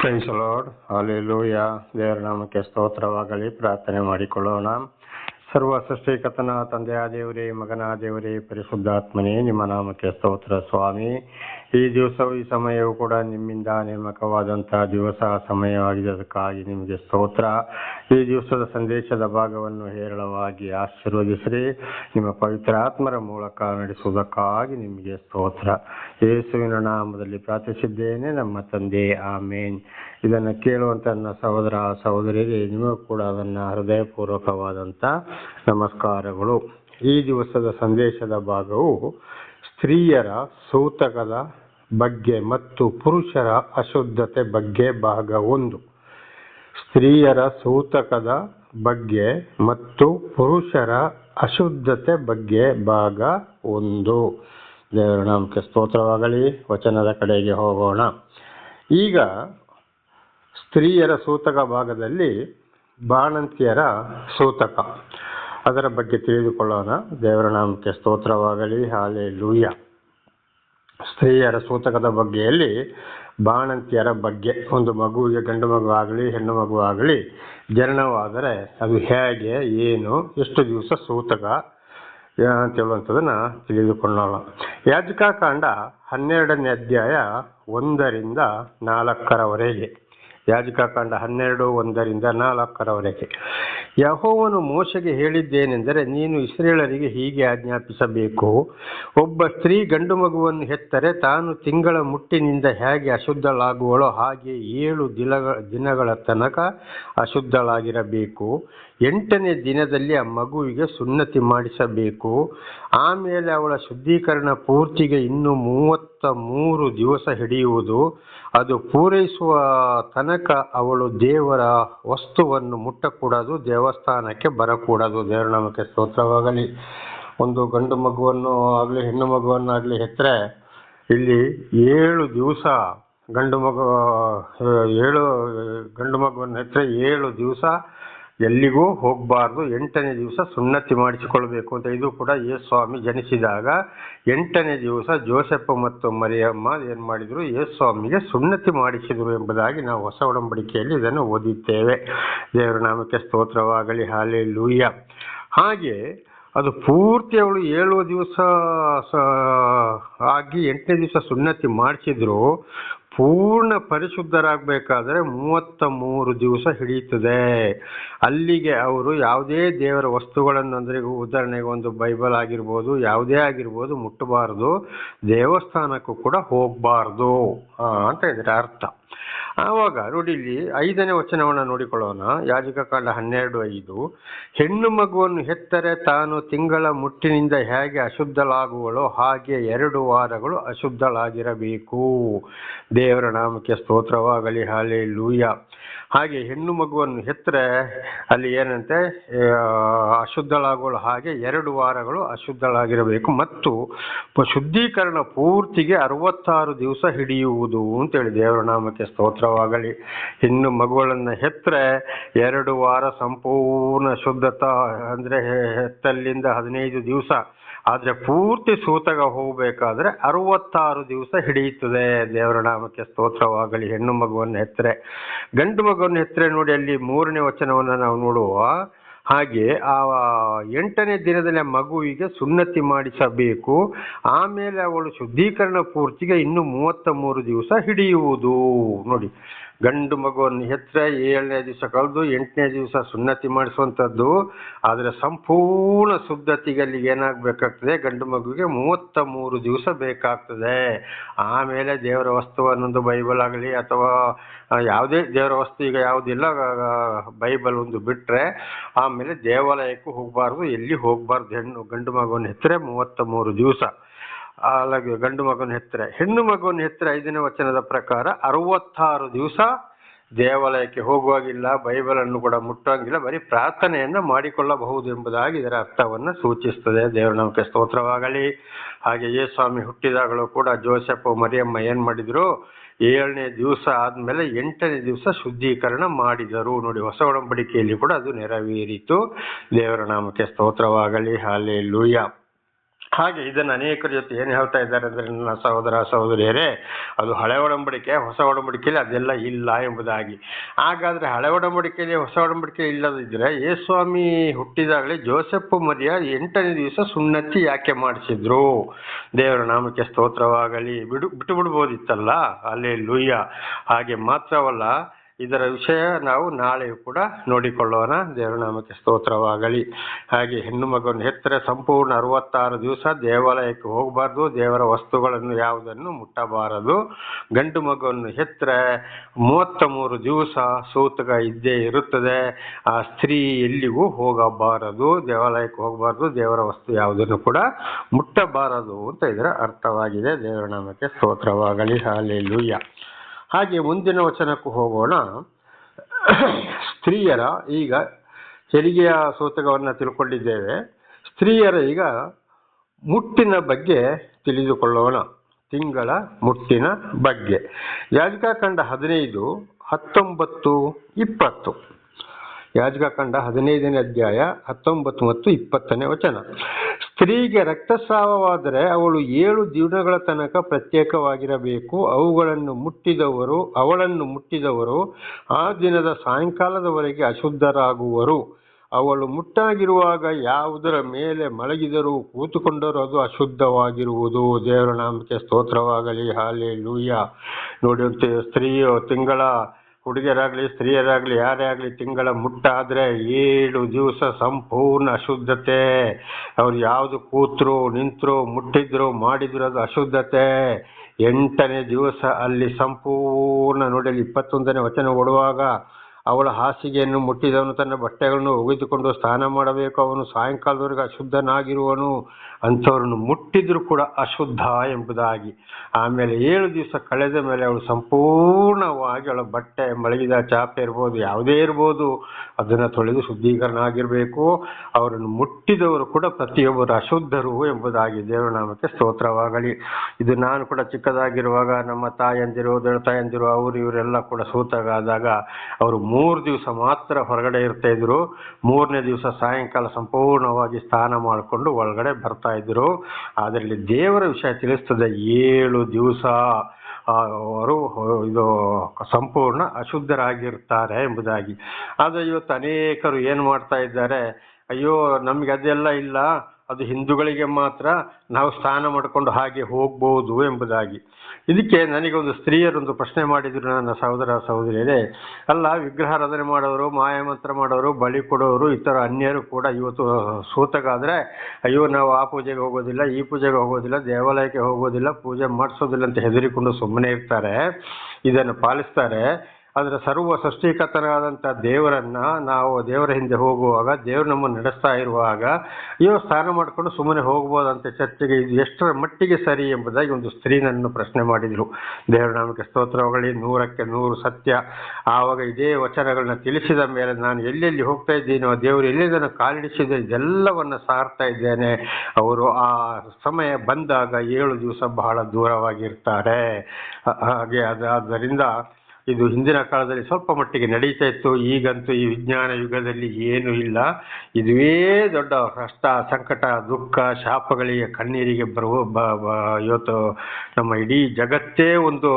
Price lord hallelujah ದೇವರ ನಾಮಕ್ಕೆ ಸ್ತೋತ್ರವಾಗಲಿ. ಪ್ರಾರ್ಥನೆ ಮಾಡಿಕೊಳ್ಳೋಣ. ಸರ್ವ ಸೃಷ್ಟಿಕತನ ತಂದೆಯ ದೇವರೇ, ಮಗನ ದೇವರೇ, ಪರಿಶುದ್ಧಾತ್ಮನೇ, ನಿಮ್ಮ ನಾಮಕ್ಕೆ ಸ್ತೋತ್ರ ಸ್ವಾಮಿ. ಈ ದಿವಸವು ಈ ಸಮಯವು ಕೂಡ ನಿಮ್ಮಿಂದ ನೇಮಕವಾದಂತಹ ದಿವಸ, ಸಮಯವಾಗಿದೆ. ಅದಕ್ಕಾಗಿ ನಿಮಗೆ ಸ್ತೋತ್ರ. ಈ ದಿವಸದ ಸಂದೇಶದ ಭಾಗವನ್ನು ಹೇರಳವಾಗಿ ಆಶೀರ್ವದಿಸಿರಿ. ನಿಮ್ಮ ಪವಿತ್ರಾತ್ಮರ ಮೂಲಕ ನಡೆಸುವುದಕ್ಕಾಗಿ ನಿಮಗೆ ಸ್ತೋತ್ರ. ಯೇಸುವಿನ ನಾಮದಲ್ಲಿ ಪ್ರಾರ್ಥಿಸಿದ್ದೇನೆ. ನಮ್ಮ ತಂದೆ, ಆಮೇನ್. ಇದನ್ನು ಕೇಳುವಂತ ನನ್ನ ಸಹೋದರ, ಸಹೋದರಿಗೆ ನಿಮಗೂ ಕೂಡ ಅದನ್ನು ಹೃದಯಪೂರ್ವಕವಾದಂಥ ನಮಸ್ಕಾರಗಳು. ಈ ದಿವಸದ ಸಂದೇಶದ ಭಾಗವು ಸ್ತ್ರೀಯರ ಸೂತಕದ ಬಗ್ಗೆ ಮತ್ತು ಪುರುಷರ ಅಶುದ್ಧತೆ ಬಗ್ಗೆ ಭಾಗ ಒಂದು. ಸ್ತ್ರೀಯರ ಸೂತಕದ ಬಗ್ಗೆ ಮತ್ತು ಪುರುಷರ ಅಶುದ್ಧತೆ ಬಗ್ಗೆ ಭಾಗ ಒಂದು. ದೇವರ ನಾಮಕ್ಕೆ ಸ್ತೋತ್ರವಾಗಲಿ, ವಚನದ ಕಡೆಗೆ ಹೋಗೋಣ. ಈಗ ಸ್ತ್ರೀಯರ ಸೂತಕ ಭಾಗದಲ್ಲಿ ಬಾಣಂತಿಯರ ಸೂತಕ. ಅದರ ಬಗ್ಗೆ ತಿಳಿದುಕೊಳ್ಳೋಣ. ದೇವರ ನಾಮಕ್ಕೆ ಸ್ತೋತ್ರವಾಗಲಿ. ಹಾಲೆ ಲೂಯ ಸ್ತ್ರೀಯರ ಸೂತಕದ ಬಗ್ಗೆಯಲ್ಲಿ ಬಾಣಂತಿಯರ ಬಗ್ಗೆ. ಒಂದು ಮಗುವಿಗೆ ಗಂಡು ಮಗು ಆಗಲಿ, ಹೆಣ್ಣು ಮಗು ಆಗಲಿ ಜನನವಾದರೆ ಅದು ಹೇಗೆ, ಏನು, ಎಷ್ಟು ದಿವಸ ಸೂತಕ ಅಂತ ಹೇಳುವಂಥದ್ದನ್ನು ತಿಳಿದುಕೊಳ್ಳೋಣ. ಯಾಜಕಾಕಾಂಡ ಹನ್ನೆರಡನೇ ಅಧ್ಯಾಯ ಒಂದರಿಂದ ನಾಲ್ಕರವರೆಗೆ. ಯಾಜಕಾಕಾಂಡ ಹನ್ನೆರಡು ಒಂದರಿಂದ ನಾಲ್ಕರವರೆಗೆ. ಯಹೋವನು ಮೋಶೆಗೆ ಹೇಳಿದ್ದೇನೆಂದರೆ, ನೀನು ಇಸ್ರೇಲರಿಗೆ ಹೀಗೆ ಆಜ್ಞಾಪಿಸಬೇಕು. ಒಬ್ಬ ಸ್ತ್ರೀ ಗಂಡು ಮಗುವನ್ನು ಹೆತ್ತರೆ ತಾನು ತಿಂಗಳ ಮುಟ್ಟಿನಿಂದ ಹೇಗೆ ಅಶುದ್ಧಳಾಗುವಳೋ ಹಾಗೆ ಏಳು ದಿನಗಳ ದಿನಗಳ ತನಕ ಅಶುದ್ಧಳಾಗಿರಬೇಕು. ಎಂಟನೇ ದಿನದಲ್ಲಿ ಆ ಮಗುವಿಗೆ ಸುನ್ನತಿ ಮಾಡಿಸಬೇಕು. ಆಮೇಲೆ ಅವಳ ಶುದ್ಧೀಕರಣ ಪೂರ್ತಿಗೆ ಇನ್ನು ಮೂವತ್ತ ಮೂರು ದಿವಸ ಹಿಡಿಯುವುದು. ಅದು ಪೂರೈಸುವ ತನಕ ಅವಳು ದೇವರ ವಸ್ತುವನ್ನು ಮುಟ್ಟಕೂಡದು, ದೇವಸ್ಥಾನಕ್ಕೆ ಬರಕೂಡದು. ದೇವರನಾಮಕ್ಕೆ ಸ್ತೋತ್ರವಾಗಲಿ. ಒಂದು ಗಂಡು ಮಗುವನ್ನು ಆಗಲಿ, ಹೆಣ್ಣು ಮಗುವನ್ನಾಗಲಿ ಹೆತ್ತರೆ, ಇಲ್ಲಿ ಏಳು ದಿವಸ ಗಂಡು ಮಗು, ಏಳು ಗಂಡು ಮಗುವನ್ನು ಹೆತ್ತರೆ ಏಳು ದಿವಸ ಎಲ್ಲಿಗೂ ಹೋಗಬಾರ್ದು. ಎಂಟನೇ ದಿವಸ ಸುನ್ನತಿ ಮಾಡಿಸಿಕೊಳ್ಬೇಕು ಅಂತ ಇದು ಕೂಡ ಯೇಸ್ವಾಮಿ ಜನಿಸಿದಾಗ ಎಂಟನೇ ದಿವಸ ಜೋಸೆಫ್ ಮತ್ತು ಮರಿಯಮ್ಮ ಏನು ಮಾಡಿದ್ರು? ಯೇಸ್ವಾಮಿಗೆ ಸುನ್ನತಿ ಮಾಡಿಸಿದರು ಎಂಬುದಾಗಿ ನಾವು ಹೊಸ ಒಡಂಬಡಿಕೆಯಲ್ಲಿ ಇದನ್ನು ಓದಿದ್ದೇವೆ. ದೇವರ ನಾಮಕ್ಕೆ ಸ್ತೋತ್ರವಾಗಲಿ. ಹಾಲೆ ಲೂಯ್ಯ ಹಾಗೆ ಅದು ಪೂರ್ತಿ ಅವಳು ಏಳು ದಿವಸ ಆಗಿ ಎಂಟನೇ ದಿವಸ ಸುನ್ನತಿ ಮಾಡಿಸಿದ್ರು. ಪೂರ್ಣ ಪರಿಶುದ್ಧರಾಗಬೇಕಾದ್ರೆ ಮೂವತ್ತ ಮೂರು ದಿವಸ ಹಿಡಿಯುತ್ತದೆ. ಅಲ್ಲಿಗೆ ಅವರು ಯಾವುದೇ ದೇವರ ವಸ್ತುಗಳನ್ನು, ಅಂದರೆ ಉದಾಹರಣೆಗೆ ಒಂದು ಬೈಬಲ್ ಆಗಿರ್ಬೋದು, ಯಾವುದೇ ಆಗಿರ್ಬೋದು ಮುಟ್ಟಬಾರದು. ದೇವಸ್ಥಾನಕ್ಕೂ ಕೂಡ ಹೋಗಬಾರ್ದು ಅಂತ ಇದರ ಅರ್ಥ. ಆವಾಗ ನೋಡಿ ಐದನೇ ವಚನವನ್ನು ನೋಡಿಕೊಳ್ಳೋಣ. ಯಾಜಕ ಕಾಂಡ ಹನ್ನೆರಡು ಐದು. ಹೆಣ್ಣು ಮಗುವನ್ನು ಹೆತ್ತರೆ ತಾನು ತಿಂಗಳ ಮುಟ್ಟಿನಿಂದ ಹೇಗೆ ಅಶುದ್ಧಳಾಗುವಳು ಹಾಗೆ ಎರಡು ವಾರಗಳು ಅಶುದ್ಧಳಾಗಿರಬೇಕು. ದೇವರ ನಾಮಕ್ಕೆ ಸ್ತೋತ್ರವಾಗಲಿ ಹಾಲೆ ಲೂಯ ಹಾಗೆ ಹೆಣ್ಣು ಮಗುವನ್ನು ಹೆತ್ತರೆ ಅಲ್ಲಿ ಏನಂತೆ? ಅಶುದ್ಧಳಾಗುವಳು ಹಾಗೆ ಎರಡು ವಾರಗಳು ಅಶುದ್ಧಳಾಗಿರಬೇಕು. ಮತ್ತು ಶುದ್ಧೀಕರಣ ಪೂರ್ತಿಗೆ ಅರವತ್ತಾರು ದಿವಸ ಹಿಡಿಯುವುದು ಅಂತೇಳಿ ದೇವರ ನಾಮಕ್ಕೆ ಸ್ತೋತ್ರವಾಗಲಿ ಇನ್ನು ಮಗುಗಳನ್ನು ಹೆತ್ತರೆ ಎರಡು ವಾರ ಸಂಪೂರ್ಣ ಶುದ್ಧತಾ, ಅಂದರೆ ಹೆತ್ತಲ್ಲಿಂದ ಹದಿನೈದು ದಿವಸ. ಆದರೆ ಪೂರ್ತಿ ಸೂತಕ ಹೋಗಬೇಕಾದ್ರೆ ಅರುವತ್ತಾರು ದಿವಸ ಹಿಡಿಯುತ್ತದೆ. ದೇವರ ನಾಮಕ್ಕೆ ಸ್ತೋತ್ರವಾಗಲಿ. ಹೆಣ್ಣು ಮಗುವನ್ನು ಹೆತ್ತರೆ ಗಂಡು ಮಗುವನ್ನು ಹೆತ್ತರೆ ನೋಡಿ ಅಲ್ಲಿ ಮೂರನೇ ವಚನವನ್ನು ನಾವು ನೋಡುವ. ಹಾಗೆ ಆ ಎಂಟನೇ ದಿನದಲ್ಲಿ ಆ ಮಗುವಿಗೆ ಸುನ್ನತಿ ಮಾಡಿಸಬೇಕು. ಆಮೇಲೆ ಅವಳು ಶುದ್ಧೀಕರಣ ಪೂರ್ತಿಗೆ ಇನ್ನು ಮೂವತ್ತ ಮೂರು ದಿವಸ ಹಿಡಿಯುವುದು. ನೋಡಿ, ಗಂಡು ಮಗುವನ್ನು ಹೆತ್ತರೆ ಏಳನೇ ದಿವಸ ಕಳೆದು ಎಂಟನೇ ದಿವಸ ಸುನ್ನತಿ ಮಾಡಿಸುವಂಥದ್ದು. ಆದರೆ ಸಂಪೂರ್ಣ ಶುದ್ಧತೆಗೆ ಅಲ್ಲಿಗೆ ಏನಾಗಬೇಕಾಗ್ತದೆ? ಗಂಡು ಮಗುವಿಗೆ ಮೂವತ್ತ ಮೂರು ದಿವಸ ಬೇಕಾಗ್ತದೆ. ಆಮೇಲೆ ದೇವರ ವಸ್ತು ಅನ್ನೊಂದು ಬೈಬಲ್ ಆಗಲಿ ಅಥವಾ ಯಾವುದೇ ದೇವರ ವಸ್ತು ಈಗ ಯಾವುದಿಲ್ಲ ಬೈಬಲ್ ಒಂದು ಬಿಟ್ಟರೆ ಆಮೇಲೆ ದೇವಾಲಯಕ್ಕೂ ಹೋಗಬಾರ್ದು, ಎಲ್ಲಿ ಹೋಗಬಾರ್ದು ಹೆಣ್ಣು, ಗಂಡು ಮಗುವನ್ನು ಹೆತ್ತರೆ ಮೂವತ್ತ ಮೂರು ದಿವಸ. ಅಲ್ಲಗೆ ಗಂಡು ಮಗುವನ್ನು ಹೆತ್ತರೆ ಹೆಣ್ಣು ಮಗುವಿನ ಹೆತ್ತರೆ ಐದನೇ ವಚನದ ಪ್ರಕಾರ ಅರವತ್ತಾರು ದಿವಸ ದೇವಾಲಯಕ್ಕೆ ಹೋಗುವಾಗಿಲ್ಲ, ಬೈಬಲನ್ನು ಕೂಡ ಮುಟ್ಟುವಂಗಿಲ್ಲ, ಬರೀ ಪ್ರಾರ್ಥನೆಯನ್ನು ಮಾಡಿಕೊಳ್ಳಬಹುದು ಎಂಬುದಾಗಿ ಇದರ ಅರ್ಥವನ್ನು ಸೂಚಿಸ್ತದೆ. ದೇವರ ನಮಗೆ ಸ್ತೋತ್ರವಾಗಲಿ. ಹಾಗೆ ಯೇ ಸ್ವಾಮಿ ಹುಟ್ಟಿದಾಗಲೂ ಕೂಡ ಜೋಸೆಫ್ ಮರಿಯಮ್ಮ ಏನು ಮಾಡಿದರು? ಏಳನೇ ದಿವಸ ಆದಮೇಲೆ ಎಂಟನೇ ದಿವಸ ಶುದ್ಧೀಕರಣ ಮಾಡಿದರು. ನೋಡಿ, ಹೊಸ ಒಡಂಬಡಿಕೆಯಲ್ಲಿ ಕೂಡ ಅದು ನೆರವೇರಿತು. ದೇವರ ನಾಮಕ್ಕೆ ಸ್ತೋತ್ರವಾಗಲಿ. ಹಾಲೆ ಲೂಯ ಹಾಗೆ ಇದನ್ನು ಅನೇಕರ ಜೊತೆ ಏನು ಹೇಳ್ತಾ ಇದ್ದಾರೆ ಅಂದರೆ, ನನ್ನ ಸಹೋದರ, ಸಹೋದರಿಯರೇ, ಅದು ಹಳೆ ಒಡಂಬಡಿಕೆ, ಹೊಸ ಒಡಂಬಡಿಕೆಯಲ್ಲಿ ಅದೆಲ್ಲ ಇಲ್ಲ ಎಂಬುದಾಗಿ. ಹಾಗಾದರೆ ಹಳೆ ಒಡಂಬಡಿಕೆಯಲ್ಲಿ ಹೊಸ ಒಡಂಬಡಿಕೆ ಇಲ್ಲದಿದ್ದರೆ ಯೇಸ್ವಾಮಿ ಹುಟ್ಟಿದಾಗಲೇ ಜೋಸೆಫ್ ಮರಿಯ ಎಂಟನೇ ದಿವಸ ಸುನ್ನತಿ ಯಾಕೆ ಮಾಡಿಸಿದ್ರು? ದೇವರ ನಾಮಕ್ಕೆ ಸ್ತೋತ್ರವಾಗಲಿ. ಬಿಡು, ಬಿಟ್ಟು ಬಿಡ್ಬೋದಿತ್ತಲ್ಲ? ಅಲ್ಲೇ ಲುಯ್ಯ ಹಾಗೆ ಮಾತ್ರವಲ್ಲ ಇದರ ವಿಷಯ ನಾವು ನಾಳೆಯೂ ಕೂಡ ನೋಡಿಕೊಳ್ಳೋಣ. ದೇವರ ನಾಮಕ್ಕೆ ಸ್ತೋತ್ರವಾಗಲಿ. ಹಾಗೆ ಹೆಣ್ಣು ಮಗನ ಹೆತ್ತರೆ ಸಂಪೂರ್ಣ ಅರವತ್ತಾರು ದಿವಸ ದೇವಾಲಯಕ್ಕೆ ಹೋಗಬಾರ್ದು. ದೇವರ ವಸ್ತುಗಳನ್ನು ಯಾವುದನ್ನು ಮುಟ್ಟಬಾರದು. ಗಂಡು ಮಗುವನ್ನು ಹೆತ್ತರೆ ಮೂವತ್ತ ಮೂರು ದಿವಸ ಸೂತಕ ಇದ್ದೇ ಇರುತ್ತದೆ. ಆ ಸ್ತ್ರೀ ಎಲ್ಲಿಗೂ ಹೋಗಬಾರದು. ದೇವಾಲಯಕ್ಕೆ ಹೋಗಬಾರದು. ದೇವರ ವಸ್ತು ಯಾವುದನ್ನು ಕೂಡ ಮುಟ್ಟಬಾರದು ಅಂತ ಇದರ ಅರ್ಥವಾಗಿದೆ. ದೇವರ ನಾಮಕ್ಕೆ ಸ್ತೋತ್ರವಾಗಲಿ. ಹಾಲೆಲೂಯ ಹಾಗೆ ಮುಂದಿನ ವಚನಕ್ಕೂ ಹೋಗೋಣ. ಸ್ತ್ರೀಯರ, ಈಗ ಹೆರಿಗೆಯ ಸೂತಕವನ್ನು ತಿಳ್ಕೊಂಡಿದ್ದೇವೆ. ಸ್ತ್ರೀಯರ ಈಗ ಮುಟ್ಟಿನ ಬಗ್ಗೆ ತಿಳಿದುಕೊಳ್ಳೋಣ. ತಿಂಗಳ ಮುಟ್ಟಿನ ಬಗ್ಗೆ. ಯಾಜಕಖಂಡ ಹದಿನೈದು, ಹತ್ತೊಂಬತ್ತು, ಇಪ್ಪತ್ತು. ಯಾಜಕಖಂಡ ಹದಿನೈದನೇ ಅಧ್ಯಾಯ ಹತ್ತೊಂಬತ್ತು ಮತ್ತು ಇಪ್ಪತ್ತನೇ ವಚನ. ಸ್ತ್ರೀಗೆ ರಕ್ತಸ್ರಾವವಾದರೆ ಅವಳು ಏಳು ದಿನಗಳ ತನಕ ಪ್ರತ್ಯೇಕವಾಗಿರಬೇಕು. ಅವುಗಳನ್ನು ಮುಟ್ಟಿದವರು, ಅವಳನ್ನು ಮುಟ್ಟಿದವರು, ಆ ದಿನದ ಸಾಯಂಕಾಲದವರೆಗೆ ಅಶುದ್ಧರಾಗುವರು. ಅವಳು ಮುಟ್ಟಾಗಿರುವಾಗ ಯಾವುದರ ಮೇಲೆ ಮಲಗಿದರೂ ಕೂತುಕೊಂಡರೂ ಅದು ಅಶುದ್ಧವಾಗಿರುವುದು. ದೇವರ ನಾಮಕ್ಕೆ ಸ್ತೋತ್ರವಾಗಲಿ ಹಾಲೆ ಲೂಯ ನೋಡಿ ಸ್ತ್ರೀಯು, ತಿಂಗಳ ಹುಡುಗಿಯರಾಗಲಿ, ಸ್ತ್ರೀಯರಾಗಲಿ ಯಾರೇ ಆಗಲಿ ತಿಂಗಳ ಮುಟ್ಟಾದರೆ ಏಳು ದಿವಸ ಸಂಪೂರ್ಣ ಅಶುದ್ಧತೆ. ಅವ್ರು ಯಾವುದು ಕೂತರು, ನಿಂತರು, ಮುಟ್ಟಿದ್ರು ಮಾಡಿದ್ರು ಅದು ಅಶುದ್ಧತೆ. ಎಂಟನೇ ದಿವಸ ಅಲ್ಲಿ ಸಂಪೂರ್ಣ ನೋಡಿ ಅಲ್ಲಿ ಇಪ್ಪತ್ತೊಂದನೇ ವಚನ ಓಡುವಾಗ ಅವಳ ಹಾಸಿಗೆಯನ್ನು ಮುಟ್ಟಿದವನು ತನ್ನ ಬಟ್ಟೆಗಳನ್ನು ಒಗೆದುಕೊಂಡು ಸ್ನಾನ ಮಾಡಬೇಕು. ಅವನು ಸಾಯಂಕಾಲದವರೆಗೆ ಅಶುದ್ಧನಾಗಿರುವನು. ಅಂಥವ್ರನ್ನು ಮುಟ್ಟಿದ್ರು ಕೂಡ ಅಶುದ್ಧ ಎಂಬುದಾಗಿ. ಆಮೇಲೆ ಏಳು ದಿವಸ ಕಳೆದ ಮೇಲೆ ಅವಳು ಸಂಪೂರ್ಣವಾಗಿ ಅವಳ ಬಟ್ಟೆ ಮಳಗಿದ ಚಾಪೆ ಇರ್ಬೋದು, ಯಾವುದೇ ಇರ್ಬೋದು, ಅದನ್ನು ತೊಳೆದು ಶುದ್ಧೀಕರಣ ಆಗಿರಬೇಕು ಅವರನ್ನು ಮುಟ್ಟಿದವರು ಕೂಡ ಪ್ರತಿಯೊಬ್ಬರು ಅಶುದ್ಧರು ಎಂಬುದಾಗಿ ದೇವನಾಮಕ್ಕೆ ಸ್ತೋತ್ರವಾಗಲಿ. ಇದು ನಾನು ಕೂಡ ಚಿಕ್ಕದಾಗಿರುವಾಗ ನಮ್ಮ ತಾಯಂದಿರು, ದೊಡ್ಡ ತಾಯಂದಿರು, ಅವರು ಇವರೆಲ್ಲ ಕೂಡ ಸೂತಗಾದಾಗ ಅವರು ಮೂರು ದಿವಸ ಮಾತ್ರ ಹೊರಗಡೆ ಇರ್ತಾ ಇದ್ರು. ಮೂರನೇ ದಿವಸ ಸಾಯಂಕಾಲ ಸಂಪೂರ್ಣವಾಗಿ ಸ್ನಾನ ಮಾಡಿಕೊಂಡು ಒಳಗಡೆ ಬರ್ತಾ ಇದ್ರು. ಅದರಲ್ಲಿ ದೇವರ ವಿಷಯ ತಿಳಿಸ್ತದೆ. ಏಳು ದಿವಸ ಅವರು ಇದು ಸಂಪೂರ್ಣ ಅಶುದ್ಧರಾಗಿರ್ತಾರೆ ಎಂಬುದಾಗಿ. ಆದರೆ ಇವತ್ತು ಅನೇಕರು ಏನು ಮಾಡ್ತಾ ಇದ್ದಾರೆ? ಅಯ್ಯೋ, ನಮಗೆ ಅದೆಲ್ಲ ಇಲ್ಲ. ಅದು ಹಿಂದೂಗಳಿಗೆ ಮಾತ್ರ ನಾವು ಸ್ನಾನ ಮಾಡಿಕೊಂಡು ಹಾಗೆ ಹೋಗ್ಬೋದು ಎಂಬುದಾಗಿ. ಇದಕ್ಕೆ ನನಗೆ ಒಂದು ಸ್ತ್ರೀಯರೊಂದು ಪ್ರಶ್ನೆ ಮಾಡಿದ್ರು ನನ್ನ ಸಹೋದರ ಸಹೋದರಿಯರೇ. ಅಲ್ಲ ವಿಗ್ರಹಾರಾಧನೆ ಮಾಡೋರು ಮಾಯಮಂತ್ರ ಮಾಡೋರು ಬಳಿ ಕೊಡೋರು, ಇತರ ಅನ್ಯರು ಕೂಡ ಇವತ್ತು ಸೂತಕಾದರೆ ಅಯ್ಯೋ, ನಾವು ಆ ಪೂಜೆಗೆ ಹೋಗೋದಿಲ್ಲ, ಈ ಪೂಜೆಗೆ ಹೋಗೋದಿಲ್ಲ, ದೇವಾಲಯಕ್ಕೆ ಹೋಗೋದಿಲ್ಲ, ಪೂಜೆ ಮಾಡಿಸೋದಿಲ್ಲ ಅಂತ ಹೆದರಿಕೊಂಡು ಸುಮ್ಮನೆ ಇರ್ತಾರೆ. ಇದನ್ನು ಪಾಲಿಸ್ತಾರೆ. ಆದರೆ ಸರ್ವ ಸೃಷ್ಟಿಕರ್ತನಾದಂಥ ದೇವರನ್ನು ನಾವು ದೇವರ ಹಿಂದೆ ಹೋಗುವಾಗ, ದೇವರು ನಮ್ಮನ್ನು ನಡೆಸ್ತಾ ಇರುವಾಗ ಇವರು ಸ್ನಾನ ಮಾಡಿಕೊಂಡು ಸುಮ್ಮನೆ ಹೋಗ್ಬೋದಂತ ಚರ್ಚೆಗೆ, ಇದು ಎಷ್ಟರ ಮಟ್ಟಿಗೆ ಸರಿ ಎಂಬುದಾಗಿ ಒಂದು ಸ್ತ್ರೀ ನನ್ನ ಪ್ರಶ್ನೆ ಮಾಡಿದರು ದೇವರ ನಾಮಕ್ಕೆ ಸ್ತೋತ್ರಗಳಲ್ಲಿ ನೂರಕ್ಕೆ ನೂರು ಸತ್ಯ. ಆವಾಗ ಇದೇ ವಚನಗಳನ್ನ ತಿಳಿಸಿದ ಮೇಲೆ ನಾನು ಎಲ್ಲೆಲ್ಲಿ ಹೋಗ್ತಾ ಇದ್ದೀನೋ, ದೇವರು ಎಲ್ಲಿದನ್ನು ಕಾಲಿಡಿಸಿದ, ಇದೆಲ್ಲವನ್ನು ಸಾರ್ತಾ ಇದ್ದೇನೆ. ಅವರು ಆ ಸಮಯ ಬಂದಾಗ ಏಳು ದಿವಸ ಬಹಳ ದೂರವಾಗಿರ್ತಾರೆ. ಹಾಗೆ ಅದಾದ್ದರಿಂದ ಇದು ಹಿಂದಿನ ಕಾಲದಲ್ಲಿ ಸ್ವಲ್ಪ ಮಟ್ಟಿಗೆ ನಡೀತಾ ಇತ್ತು. ಈಗಂತೂ ಈ ವಿಜ್ಞಾನ ಯುಗದಲ್ಲಿ ಏನೂ ಇಲ್ಲ. ಇದುವೇ ದೊಡ್ಡ ಕಷ್ಟ, ಸಂಕಟ, ದುಃಖ, ಶಾಪಗಳಿಗೆ ಕಣ್ಣೀರಿಗೆ ಬರುವ ಇವತ್ತು ನಮ್ಮ ಇಡೀ ಜಗತ್ತೇ ಒಂದು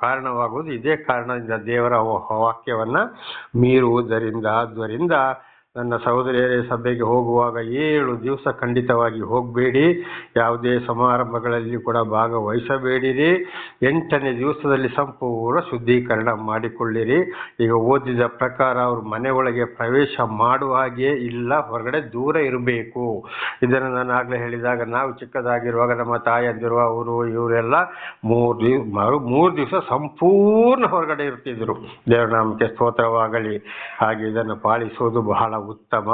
ಕಾರಣವಾಗುವುದು. ಇದೇ ಕಾರಣದಿಂದ ದೇವರ ವಾಕ್ಯವನ್ನ ಮೀರುವುದರಿಂದ ಆದ್ದರಿಂದ ನನ್ನ ಸಹೋದರಿಯರೇ, ಸಭೆಗೆ ಹೋಗುವಾಗ ಏಳು ದಿವಸ ಖಂಡಿತವಾಗಿ ಹೋಗಬೇಡಿ. ಯಾವುದೇ ಸಮಾರಂಭಗಳಲ್ಲಿ ಕೂಡ ಭಾಗವಹಿಸಬೇಡಿರಿ. ಎಂಟನೇ ದಿವಸದಲ್ಲಿ ಸಂಪೂರ್ಣ ಶುದ್ಧೀಕರಣ ಮಾಡಿಕೊಳ್ಳಿರಿ. ಈಗ ಓದಿದ ಪ್ರಕಾರ ಅವರು ಮನೆ ಪ್ರವೇಶ ಮಾಡುವ ಹಾಗೆ ಇಲ್ಲ, ಹೊರಗಡೆ ದೂರ ಇರಬೇಕು. ಇದನ್ನು ನಾನು ಆಗಲೇ ಹೇಳಿದಾಗ, ನಾವು ಚಿಕ್ಕದಾಗಿರುವಾಗ ನಮ್ಮ ತಾಯಂದಿರು, ಅವರು ಇವರೆಲ್ಲ ಮೂರು ದಿವ್, ಮರು ಮೂರು ದಿವಸ ಸಂಪೂರ್ಣ ಹೊರಗಡೆ ಇರ್ತಿದ್ರು. ದೇವರ ನಾಮಕ್ಕೆ ಸ್ತೋತ್ರವಾಗಲಿ. ಹಾಗೆ ಇದನ್ನು ಪಾಲಿಸುವುದು ಬಹಳ ಉತ್ತಮ.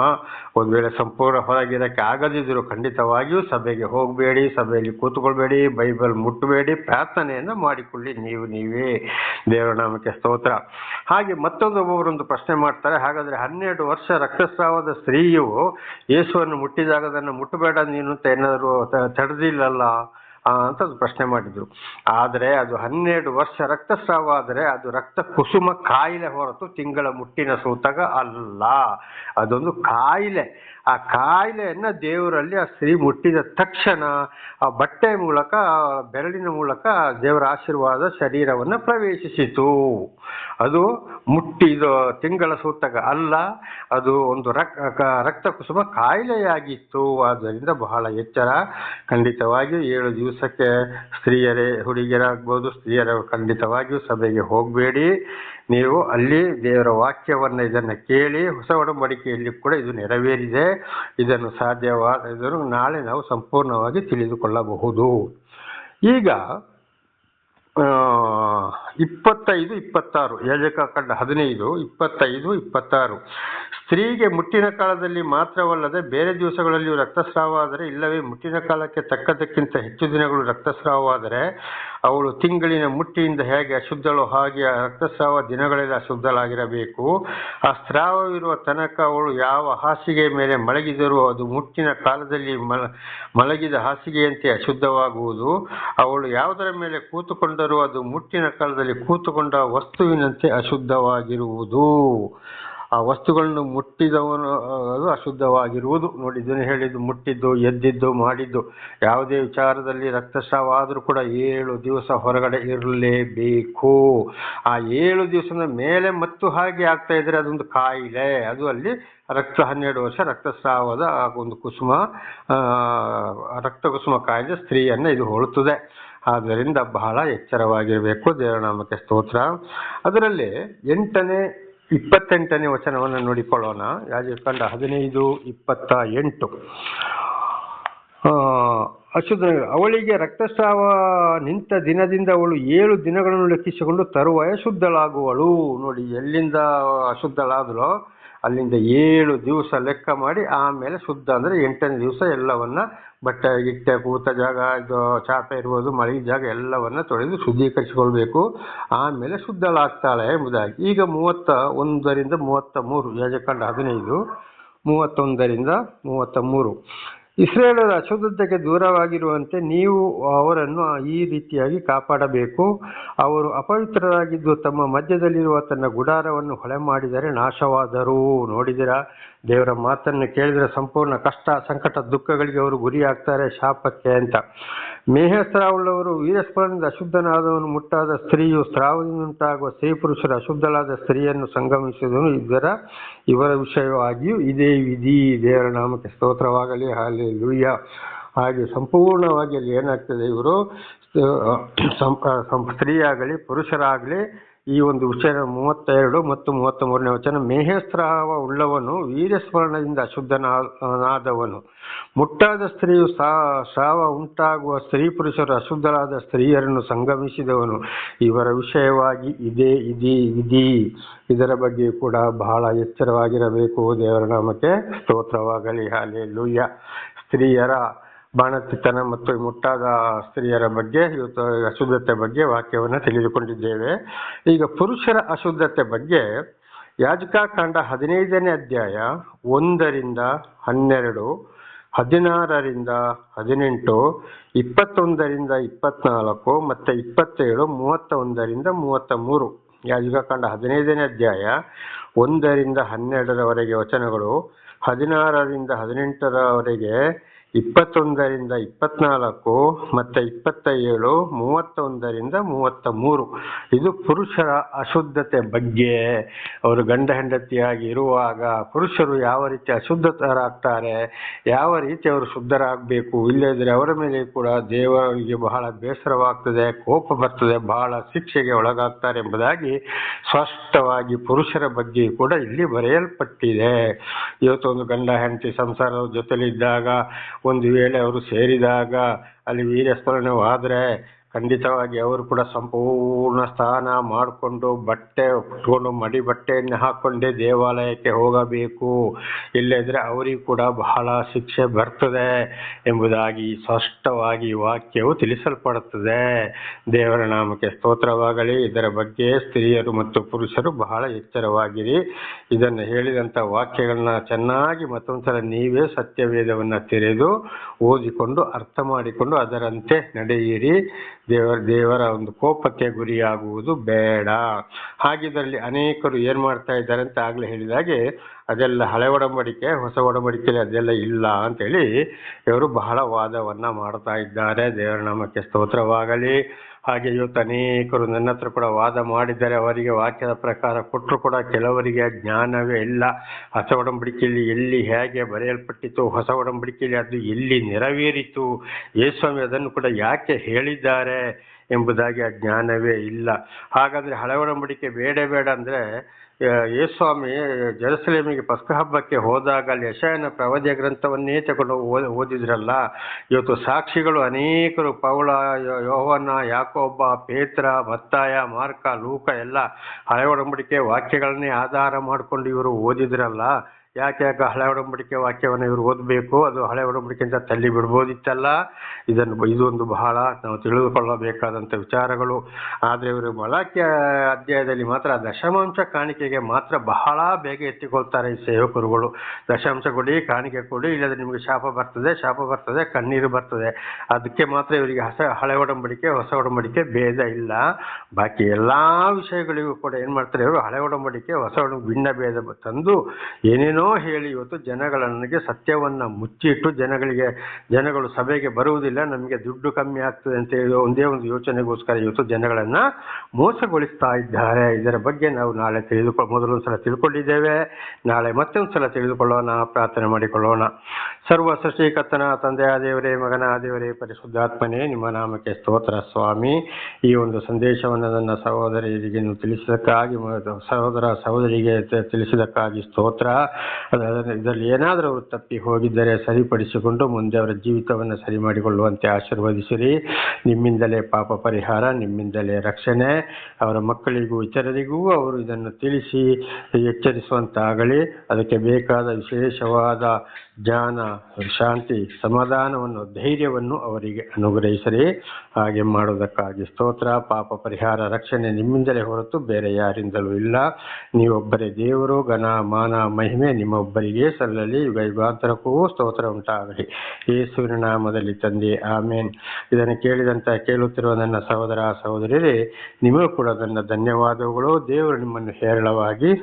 ಒಂದು ವೇಳೆ ಸಂಪೂರ್ಣ ಹೊರಗಿರಕ್ಕೆ ಆಗದಿದ್ದರೂ ಖಂಡಿತವಾಗಿಯೂ ಸಭೆಗೆ ಹೋಗಬೇಡಿ, ಸಭೆಯಲ್ಲಿ ಕೂತ್ಕೊಳ್ಬೇಡಿ, ಬೈಬಲ್ ಮುಟ್ಟಬೇಡಿ, ಪ್ರಾರ್ಥನೆಯನ್ನು ಮಾಡಿಕೊಳ್ಳಿ. ನೀವು, ನೀವೇ ದೇವರ ನಾಮಕ್ಕೆ ಸ್ತೋತ್ರ. ಹಾಗೆ ಮತ್ತೊಂದು ಒಬ್ಬೊಬ್ಬರೊಂದು ಪ್ರಶ್ನೆ ಮಾಡ್ತಾರೆ, ಹಾಗಾದ್ರೆ ಹನ್ನೆರಡು ವರ್ಷ ರಕ್ತಸ್ರಾವದ ಸ್ತ್ರೀಯು ಯೇಸುವನ್ನು ಮುಟ್ಟಿದಾಗ ಅದನ್ನು ಮುಟ್ಟಬೇಡ ನೀನು ಅಂತ ಏನಾದರೂ ತಡೆದಿಲ್ಲಲ್ಲ? ಅಂತ ಅದು ಪ್ರಶ್ನೆ ಮಾಡಿದ್ರು. ಆದರೆ ಅದು ಹನ್ನೆರಡು ವರ್ಷ ರಕ್ತಸ್ರಾವ ಆದರೆ ಅದು ರಕ್ತ ಕುಸುಮ ಕಾಯಿಲೆ ಹೊರತು ತಿಂಗಳ ಮುಟ್ಟಿನ ಸೂತಕ ಅಲ್ಲ. ಅದೊಂದು ಕಾಯಿಲೆ. ಆ ಕಾಯಿಲೆಯನ್ನು ದೇವರಲ್ಲಿ ಆ ಸ್ತ್ರೀ ಮುಟ್ಟಿದ ತಕ್ಷಣ ಆ ಬಟ್ಟೆ ಮೂಲಕ, ಬೆರಳಿನ ಮೂಲಕ ದೇವರ ಆಶೀರ್ವಾದ ಶರೀರವನ್ನು ಪ್ರವೇಶಿಸಿತು. ಅದು ಮುಟ್ಟಿದ ತಿಂಗಳ ಸೂತಕ ಅಲ್ಲ, ಅದು ಒಂದು ರಕ್ತ ರಕ್ತ ಕುಸುಮ ಕಾಯಿಲೆಯಾಗಿತ್ತು. ಆದ್ದರಿಂದ ಬಹಳ ಎಚ್ಚರ. ಖಂಡಿತವಾಗಿಯೂ ಏಳು ದಿವಸಕ್ಕೆ ಸ್ತ್ರೀಯರೇ ಹುಡುಗಿಯರಾಗ್ಬೋದು, ಸ್ತ್ರೀಯರ ಖಂಡಿತವಾಗಿಯೂ ಸಭೆಗೆ ಹೋಗಬೇಡಿ. ನೀವು ಅಲ್ಲಿ ದೇವರ ವಾಕ್ಯವನ್ನು ಇದನ್ನು ಕೇಳಿ ಹೊಸ ಒಡಂಬಡಿಕೆಯಲ್ಲಿ ಕೂಡ ಇದು ನೆರವೇರಿದೆ. ಇದನ್ನು ಸಾಧ್ಯವಾದ ನಾಳೆ ನಾವು ಸಂಪೂರ್ಣವಾಗಿ ತಿಳಿದುಕೊಳ್ಳಬಹುದು. ಈಗ ಇಪ್ಪತ್ತೈದು, ಇಪ್ಪತ್ತಾರು, ಯಾಜಕ ಕಂಡ ಹದಿನೈದು, ಇಪ್ಪತ್ತೈದು, ಇಪ್ಪತ್ತಾರು. ಸ್ತ್ರೀಗೆ ಮುಟ್ಟಿನ ಕಾಲದಲ್ಲಿ ಮಾತ್ರವಲ್ಲದೆ ಬೇರೆ ದಿವಸಗಳಲ್ಲಿಯೂ ರಕ್ತಸ್ರಾವ ಆದರೆ ಇಲ್ಲವೇ ಮುಟ್ಟಿನ ಕಾಲಕ್ಕೆ ತಕ್ಕದಕ್ಕಿಂತ ಹೆಚ್ಚು ದಿನಗಳು ರಕ್ತಸ್ರಾವವಾದರೆ, ಅವಳು ತಿಂಗಳಿನ ಮುಟ್ಟಿಯಿಂದ ಹೇಗೆ ಅಶುದ್ಧಳು ಹಾಗೆ ರಕ್ತಸ್ರಾವ ದಿನಗಳಲ್ಲಿ ಅಶುದ್ಧಳಾಗಿರಬೇಕು. ಆ ಸ್ರಾವವಿರುವ ತನಕ ಅವಳು ಯಾವ ಹಾಸಿಗೆ ಮೇಲೆ ಮಲಗಿದರೂ ಅದು ಮುಟ್ಟಿನ ಕಾಲದಲ್ಲಿ ಮಲ, ಮಲಗಿದ ಹಾಸಿಗೆಯಂತೆ ಅಶುದ್ಧವಾಗುವುದು. ಅವಳು ಯಾವುದರ ಮೇಲೆ ಕೂತುಕೊಂಡರೂ ಅದು ಮುಟ್ಟಿನ ಕಾಲದಲ್ಲಿ ಕೂತುಕೊಂಡ ವಸ್ತುವಿನಂತೆ ಅಶುದ್ಧವಾಗಿರುವುದು. ಆ ವಸ್ತುಗಳನ್ನು ಮುಟ್ಟಿದವನು ಅದು ಅಶುದ್ಧವಾಗಿರುವುದು. ನೋಡಿ, ಇದನ್ನು ಹೇಳಿದ್ದು ಮುಟ್ಟಿದ್ದು, ಎದ್ದಿದ್ದು, ಮಾಡಿದ್ದು. ಯಾವುದೇ ವಿಚಾರದಲ್ಲಿ ರಕ್ತಸ್ರಾವ ಆದರೂ ಕೂಡ ಏಳು ದಿವಸ ಹೊರಗಡೆ ಇರಲೇಬೇಕು. ಆ ಏಳು ದಿವಸದ ಮೇಲೆ ಮತ್ತು ಹಾಗೆ ಆಗ್ತಾ ಇದ್ರೆ ಅದೊಂದು ಕಾಯಿಲೆ. ಅದು ಅಲ್ಲಿ ರಕ್ತ ಹನ್ನೆರಡು ವರ್ಷ ರಕ್ತಸ್ರಾವದ ಒಂದು ಕುಸುಮ ರಕ್ತ ಕುಸುಮ ಕಾಯಿಲೆ ಸ್ತ್ರೀಯನ್ನು ಇದು ಹೋಲುತ್ತದೆ. ಆದ್ದರಿಂದ ಬಹಳ ಎಚ್ಚರವಾಗಿರಬೇಕು. ದೇವನಾಮಕ್ಕೆ ಸ್ತೋತ್ರ. ಅದರಲ್ಲಿ ಎಂಟನೇ ಇಪ್ಪತ್ತೆಂಟನೇ ವಚನವನ್ನು ನೋಡಿಕೊಳ್ಳೋಣ ಯಾಜಕಂಡ ಹದಿನೈದು, ಇಪ್ಪತ್ತ ಎಂಟು. ಅಶುದ್ಧ ಅವಳಿಗೆ ರಕ್ತಸ್ರಾವ ನಿಂತ ದಿನದಿಂದ ಅವಳು ಏಳು ದಿನಗಳನ್ನು ಲೆಕ್ಕಿಸಿಕೊಂಡು ತರುವಾಯ ಶುದ್ಧಳಾಗುವಳು. ನೋಡಿ, ಎಲ್ಲಿಂದ ಅಶುದ್ಧಳಾದ್ರೋ ಅಲ್ಲಿಂದ ಏಳು ದಿವಸ ಲೆಕ್ಕ ಮಾಡಿ, ಆಮೇಲೆ ಶುದ್ಧ ಅಂದರೆ ಎಂಟನೇ ದಿವಸ ಎಲ್ಲವನ್ನ ಬಟ್ಟೆ ಗಿಟ್ಟೆ ಕೂತ ಜಾಗ, ಇದು ಚಾಪೆ ಇರ್ಬೋದು, ಮಳೆ ಜಾಗ ಎಲ್ಲವನ್ನ ತೊಳೆದು ಶುದ್ಧೀಕರಿಸಿಕೊಳ್ಬೇಕು. ಆಮೇಲೆ ಶುದ್ಧಳಾಗ್ತಾಳೆ ಎಂಬುದಾಗಿ. ಈಗ ಮೂವತ್ತ ಒಂದರಿಂದ ಮೂವತ್ತ ಮೂರು, ಯಾಜಕಂಡ ಹದಿನೈದು, ಮೂವತ್ತೊಂದರಿಂದ ಮೂವತ್ತ ಮೂರು. ಇಸ್ರೇಲರ ಅಶುದ್ಧತೆಗೆ ದೂರವಾಗಿರುವಂತೆ ನೀವು ಅವರನ್ನು ಈ ರೀತಿಯಾಗಿ ಕಾಪಾಡಬೇಕು. ಅವರು ಅಪವಿತ್ರರಾಗಿದ್ದು ತಮ್ಮ ಮಧ್ಯದಲ್ಲಿರುವ ತನ್ನ ಗುಡಾರವನ್ನು ಹೊಳೆ ಮಾಡಿದರೆ ನಾಶವಾದರು. ನೋಡಿದಿರಾ ದೇವರ ಮಾತನ್ನು ಕೇಳಿದರೆ ಸಂಪೂರ್ಣ ಕಷ್ಟ, ಸಂಕಟ, ದುಃಖಗಳಿಗೆ ಅವರು ಗುರಿಯಾಗ್ತಾರೆ ಶಾಪಕ್ಕೆ ಅಂತ. ಮೇಹಸ್ರಾವುಳ್ಳವರು ವೀರಸ್ಮರಣದ ಅಶುದ್ಧನಾದವನು, ಮುಟ್ಟಾದ ಸ್ತ್ರೀಯು ಸ್ರಾವದಿಂದುಂಟಾಗುವ ಸ್ತ್ರೀ ಪುರುಷರ ಅಶುದ್ಧಳಾದ ಸ್ತ್ರೀಯನ್ನು ಸಂಗಮಿಸುವುದನ್ನು ಇದರ, ಇವರ ವಿಷಯವಾಗಿಯೂ ಇದೇ ವಿಧಿ. ದೇವರ ನಾಮಕ್ಕೆ ಸ್ತೋತ್ರವಾಗಲಿ ಹಾಲಿ ಲೂಯ್ಯ ಹಾಗೆ ಸಂಪೂರ್ಣವಾಗಿ ಅಲ್ಲಿ ಏನಾಗ್ತದೆ ಇವರು ಸ್ತ್ರೀಯಾಗಲಿ, ಪುರುಷರಾಗಲಿ ಈ ಒಂದು ವಿಷಯ ಮೂವತ್ತೆರಡು ಮತ್ತು ಮೂವತ್ತ ಮೂರನೇ ವಚನ, ಮೇಹಸ್ರಾವ ಉಳ್ಳವನು ವೀರ್ಯಸ್ಮರಣದಿಂದ ಅಶುದ್ಧನಾದವನು ಮುಟ್ಟಾದ ಸ್ತ್ರೀಯು ಸಾವ ಉಂಟಾಗುವ ಸ್ತ್ರೀ ಪುರುಷರು ಅಶುದ್ಧರಾದ ಸ್ತ್ರೀಯರನ್ನು ಸಂಗಮಿಸಿದವನು. ಇವರ ವಿಷಯವಾಗಿ ಇದೇ ಇದಿ ಇದೀ ಇದರ ಬಗ್ಗೆ ಕೂಡ ಬಹಳ ಎಚ್ಚರವಾಗಿರಬೇಕು. ದೇವರ ನಾಮಕ್ಕೆ ಸ್ತೋತ್ರವಾಗಲಿ. ಹಾಲೆ ಲೂಯ್ಯ ಸ್ತ್ರೀಯರ ಬಾಣತಿತನ ಮತ್ತು ಮುಟ್ಟಾದ ಸ್ತ್ರೀಯರ ಬಗ್ಗೆ ಇವತ್ತು ಅಶುದ್ಧತೆ ಬಗ್ಗೆ ವಾಕ್ಯವನ್ನು ತಿಳಿದುಕೊಂಡಿದ್ದೇವೆ. ಈಗ ಪುರುಷರ ಅಶುದ್ಧತೆ ಬಗ್ಗೆ ಯಾಜಕಾಕಾಂಡ ಹದಿನೈದನೇ ಅಧ್ಯಾಯ ಒಂದರಿಂದ ಹನ್ನೆರಡು, ಹದಿನಾರರಿಂದ ಹದಿನೆಂಟು, ಇಪ್ಪತ್ತೊಂದರಿಂದ ಇಪ್ಪತ್ನಾಲ್ಕು ಮತ್ತು ಇಪ್ಪತ್ತೇಳು ಮೂವತ್ತ ಒಂದರಿಂದ ಮೂವತ್ತ ಮೂರು ಯಾಜಕಾಂಡ ಹದಿನೈದನೇ ಅಧ್ಯಾಯ ಒಂದರಿಂದ ಹನ್ನೆರಡರವರೆಗೆ ವಚನಗಳು, ಹದಿನಾರರಿಂದ ಹದಿನೆಂಟರವರೆಗೆ ಇಪ್ಪತ್ತೊಂದರಿಂದ ಇಪ್ಪತ್ನಾಲ್ಕು, ಮತ್ತು ಇಪ್ಪತ್ತ ಏಳು ಮೂವತ್ತೊಂದರಿಂದ ಮೂವತ್ತ ಮೂರು ಇದು ಪುರುಷರ ಅಶುದ್ಧತೆ ಬಗ್ಗೆ. ಅವರು ಗಂಡ ಹೆಂಡತಿಯಾಗಿ ಇರುವಾಗ ಪುರುಷರು ಯಾವ ರೀತಿ ಅಶುದ್ಧತರಾಗ್ತಾರೆ ಯಾವ ರೀತಿ ಅವರು ಶುದ್ಧರಾಗಬೇಕು ಇಲ್ಲದಿದ್ದರೆ ಅವರ ಮೇಲೆ ಕೂಡ ದೇವರಿಗೆ ಬಹಳ ಬೇಸರವಾಗ್ತದೆ, ಕೋಪ ಬರ್ತದೆ, ಬಹಳ ಶಿಕ್ಷೆಗೆ ಒಳಗಾಗ್ತಾರೆ ಎಂಬುದಾಗಿ ಸ್ಪಷ್ಟವಾಗಿ ಪುರುಷರ ಬಗ್ಗೆ ಕೂಡ ಇಲ್ಲಿ ಬರೆಯಲ್ಪಟ್ಟಿದೆ. ಇವತ್ತು ಒಂದು ಗಂಡ ಹೆಂಡತಿ ಸಂಸಾರದ ಜೊತೆಲಿದ್ದಾಗ ಒಂದು ವೇಳೆ ಅವರು ಸೇರಿದಾಗ ಅಲ್ಲಿ ವೀರ್ಯಸ್ಮರಣವಾದರೆ ಖಂಡಿತವಾಗಿ ಅವರು ಕೂಡ ಸಂಪೂರ್ಣ ಸ್ನಾನ ಮಾಡಿಕೊಂಡು ಬಟ್ಟೆ ಉಟ್ಕೊಂಡು ಮಡಿ ಬಟ್ಟೆಯನ್ನು ಹಾಕ್ಕೊಂಡೇ ದೇವಾಲಯಕ್ಕೆ ಹೋಗಬೇಕು. ಇಲ್ಲದ್ರೆ ಅವರಿಗೂ ಕೂಡ ಬಹಳ ಶಿಕ್ಷೆ ಬರ್ತದೆ ಎಂಬುದಾಗಿ ಸ್ಪಷ್ಟವಾಗಿ ವಾಕ್ಯವು ತಿಳಿಸಲ್ಪಡುತ್ತದೆ. ದೇವರ ನಾಮಕ್ಕೆ ಸ್ತೋತ್ರವಾಗಲಿ. ಇದರ ಬಗ್ಗೆ ಸ್ತ್ರೀಯರು ಮತ್ತು ಪುರುಷರು ಬಹಳ ಎಚ್ಚರವಾಗಿರಿ. ಇದನ್ನು ಹೇಳಿದಂಥ ವಾಕ್ಯಗಳನ್ನ ಚೆನ್ನಾಗಿ ಮತ್ತೊಂದ್ಸಲ ನೀವೇ ಸತ್ಯವೇದವನ್ನು ತೆರೆದು ಓದಿಕೊಂಡು ಅರ್ಥ ಮಾಡಿಕೊಂಡು ಅದರಂತೆ ನಡೆಯಿರಿ. ದೇವರ ದೇವರ ಒಂದು ಕೋಪಕ್ಕೆ ಗುರಿಯಾಗುವುದು ಬೇಡ. ಹಾಗಿದ್ರಲ್ಲಿ ಅನೇಕರು ಏನು ಮಾಡ್ತಾ ಇದ್ದಾರೆ ಅಂತ ಆಗಲೇ ಹೇಳಿದಾಗೆ ಅದೆಲ್ಲ ಹಳೆ ಒಡಂಬಡಿಕೆ, ಹೊಸ ಒಡಂಬಡಿಕೆಯಲ್ಲಿ ಅದೆಲ್ಲ ಇಲ್ಲ ಅಂತೇಳಿ ಇವರು ಬಹಳ ವಾದವನ್ನು ಮಾಡ್ತಾ ಇದ್ದಾರೆ. ದೇವರ ನಾಮಕ್ಕೆ ಸ್ತೋತ್ರವಾಗಲಿ. ಹಾಗೆ ಇವತ್ತು ಅನೇಕರು ನನ್ನ ಹತ್ರ ಕೂಡ ವಾದ ಮಾಡಿದ್ದಾರೆ. ಅವರಿಗೆ ವಾಕ್ಯದ ಪ್ರಕಾರ ಕೊಟ್ಟರು ಕೂಡ ಕೆಲವರಿಗೆ ಜ್ಞಾನವೇ ಇಲ್ಲ. ಹೊಸ ಒಡಂಬಡಿಕೆಯಲ್ಲಿ ಎಲ್ಲಿ ಹೇಗೆ ಬರೆಯಲ್ಪಟ್ಟಿತು ಹೊಸ ಒಡಂಬಡಿಕೆಯಲ್ಲಿ ಅದು ಎಲ್ಲಿ ನೆರವೇರಿತು ಯೇಸ್ವಾಮಿ ಅದನ್ನು ಕೂಡ ಯಾಕೆ ಹೇಳಿದ್ದಾರೆ ಎಂಬುದಾಗಿ ಆ ಜ್ಞಾನವೇ ಇಲ್ಲ. ಹಾಗಾದರೆ ಹಳೆ ಒಡಂಬಡಿಕೆ ಬೇಡ ಬೇಡ ಅಂದರೆ ಯೇಸ್ವಾಮಿ, ಜೆರುಸಲೇಮಿಗೆ ಪಸ್ಕ ಹಬ್ಬಕ್ಕೆ ಹೋದಾಗ ಅಲ್ಲಿ ಯಶಯನ ಪ್ರವಧಿಯ ಗ್ರಂಥವನ್ನೇ ತಗೊಂಡು ಓದ್ ಓದಿದ್ರಲ್ಲ. ಇವತ್ತು ಸಾಕ್ಷಿಗಳು ಅನೇಕರು ಪೌಳ ಯೋಹನ ಯಾಕೋಬ್ಬ ಪೇತ್ರ, ಮತ್ತಾಯ, ಮಾರ್ಕ, ಲೂಕ, ಎಲ್ಲ ಹಳೆ ಒಡಂಬಡಿಕೆ ವಾಕ್ಯಗಳನ್ನೇ ಆಧಾರ ಮಾಡಿಕೊಂಡು ಇವರು ಓದಿದ್ರಲ್ಲ. ಯಾಕೆ ಯಾಕೆ ಹಳೆ ಒಡಂಬಡಿಕೆ ವಾಕ್ಯವನ್ನು ಇವರು ಓದಬೇಕು? ಅದು ಹಳೆ ಒಡಂಬಡಿಕೆಯಿಂದ ತಳ್ಳಿ ಬಿಡ್ಬೋದಿತ್ತಲ್ಲ? ಇದನ್ನು ಇದೊಂದು ಬಹಳ ನಾವು ತಿಳಿದುಕೊಳ್ಳಬೇಕಾದಂಥ ವಿಚಾರಗಳು. ಆದರೆ ಇವರು ಮಲಾಖ್ಯ ಅಧ್ಯಾಯದಲ್ಲಿ ಮಾತ್ರ ದಶಮಾಂಶ ಕಾಣಿಕೆಗೆ ಮಾತ್ರ ಬಹಳ ಬೇಗ ಎತ್ತಿಕೊಳ್ತಾರೆ ಈ ಸೇವಕರುಗಳು. ದಶಾಂಶ ಕೊಡಿ, ಕಾಣಿಕೆ ಕೊಡಿ, ಇಲ್ಲದ್ರೆ ನಿಮಗೆ ಶಾಪ ಬರ್ತದೆ ಶಾಪ ಬರ್ತದೆ, ಕಣ್ಣೀರು ಬರ್ತದೆ. ಅದಕ್ಕೆ ಮಾತ್ರ ಇವರಿಗೆ ಹೊಸ ಹಳೆ ಒಡಂಬಡಿಕೆ, ಹೊಸ ಒಡಂಬಡಿಕೆ ಭೇದ ಇಲ್ಲ. ಬಾಕಿ ಎಲ್ಲ ವಿಷಯಗಳಿಗೂ ಕೂಡ ಏನು ಮಾಡ್ತಾರೆ ಇವರು? ಹಳೆ ಒಡಂಬಡಿಕೆ, ಹೊಸ ಒಡಂಬ, ಭಿನ್ನ ಭೇದ ತಂದು ಏನೇನೋ ಹೇಳಿ ಇವತ್ತು ಜನಗಳಿಗೆ ಸತ್ಯವನ್ನು ಮುಚ್ಚಿಟ್ಟು ಜನಗಳಿಗೆ, ಜನಗಳು ಸಭೆಗೆ ಬರುವುದಿಲ್ಲ, ನಮಗೆ ದುಡ್ಡು ಕಮ್ಮಿ ಆಗ್ತದೆ ಅಂತ ಹೇಳಿ ಒಂದೇ ಒಂದು ಯೋಚನೆಗೋಸ್ಕರ ಇವತ್ತು ಜನಗಳನ್ನು ಮೋಸಗೊಳಿಸ್ತಾ ಇದ್ದಾರೆ. ಇದರ ಬಗ್ಗೆ ನಾವು ನಾಳೆ ತಿಳಿದುಕೊ ಮೊದಲೊಂದು ಸಲ ತಿಳ್ಕೊಂಡಿದ್ದೇವೆ. ನಾಳೆ ಮತ್ತೊಂದು ಸಲ ತಿಳಿದುಕೊಳ್ಳೋಣ, ಪ್ರಾರ್ಥನೆ ಮಾಡಿಕೊಳ್ಳೋಣ. ಸರ್ವ ಸೃಷ್ಟಿಕರ್ತನ ತಂದೆಯ ದೇವರೇ, ಮಗನ, ದೇವರೇ, ಪರಿಶುದ್ಧಾತ್ಮನೇ, ನಿಮ್ಮ ನಾಮಕ್ಕೆ ಸ್ತೋತ್ರ ಸ್ವಾಮಿ. ಈ ಒಂದು ಸಂದೇಶವನ್ನು ನನ್ನ ಸಹೋದರಿಯರಿಗೆ ನೀವು ತಿಳಿಸಿದಕ್ಕಾಗಿ ಸಹೋದರ ಸಹೋದರಿಗೆ ತಿಳಿಸಿದಕ್ಕಾಗಿ ಸ್ತೋತ್ರ. ಇದರಲ್ಲಿ ಏನಾದರೂ ಅವರು ತಪ್ಪಿ ಹೋಗಿದ್ದರೆ ಸರಿಪಡಿಸಿಕೊಂಡು ಮುಂದೆ ಅವರ ಜೀವಿತವನ್ನು ಸರಿ ಮಾಡಿಕೊಳ್ಳುವಂತೆ ಆಶೀರ್ವದಿಸಿರಿ. ನಿಮ್ಮಿಂದಲೇ ಪಾಪ ಪರಿಹಾರ, ನಿಮ್ಮಿಂದಲೇ ರಕ್ಷಣೆ. ಅವರ ಮಕ್ಕಳಿಗೂ ಇತರರಿಗೂ ಅವರು ಇದನ್ನು ತಿಳಿಸಿ ಎಚ್ಚರಿಸುವಂತಾಗಲಿ. ಅದಕ್ಕೆ ಬೇಕಾದ ವಿಶೇಷವಾದ ಜ್ಞಾನ, ಶಾಂತಿ, ಸಮಾಧಾನವನ್ನು, ಧೈರ್ಯವನ್ನು ಅವರಿಗೆ ಅನುಗ್ರಹಿಸಲಿ. ಹಾಗೆ ಮಾಡುವುದಕ್ಕಾಗಿ ಸ್ತೋತ್ರ, ಪಾಪ ಪರಿಹಾರ, ರಕ್ಷಣೆ ನಿಮ್ಮಿಂದಲೇ ಹೊರತು ಬೇರೆ ಯಾರಿಂದಲೂ ಇಲ್ಲ. ನೀವೊಬ್ಬರೇ ದೇವರು, ಘನ, ಮಾನ, ಮಹಿಮೆ ನಿಮ್ಮೊಬ್ಬರಿಗೆ ಸಲ್ಲಲಿ. ಯುಗ ಯುಗಾಂತರಕ್ಕೂ ಸ್ತೋತ್ರ ಉಂಟಾಗಲಿ. ಯೇಸುವಿನ ನಾಮದಲ್ಲಿ ತಂದೆ, ಆಮೇನ್. ಇದನ್ನು ಕೇಳಿದಂತ ಕೇಳುತ್ತಿರುವ ನನ್ನ ಸಹೋದರ, ಸಹೋದರಿಯರೇ, ನಿಮಗೂ ಕೂಡ ನನ್ನ ಧನ್ಯವಾದಗಳು. ದೇವರು ನಿಮ್ಮನ್ನು ಹೇರಳವಾಗಿ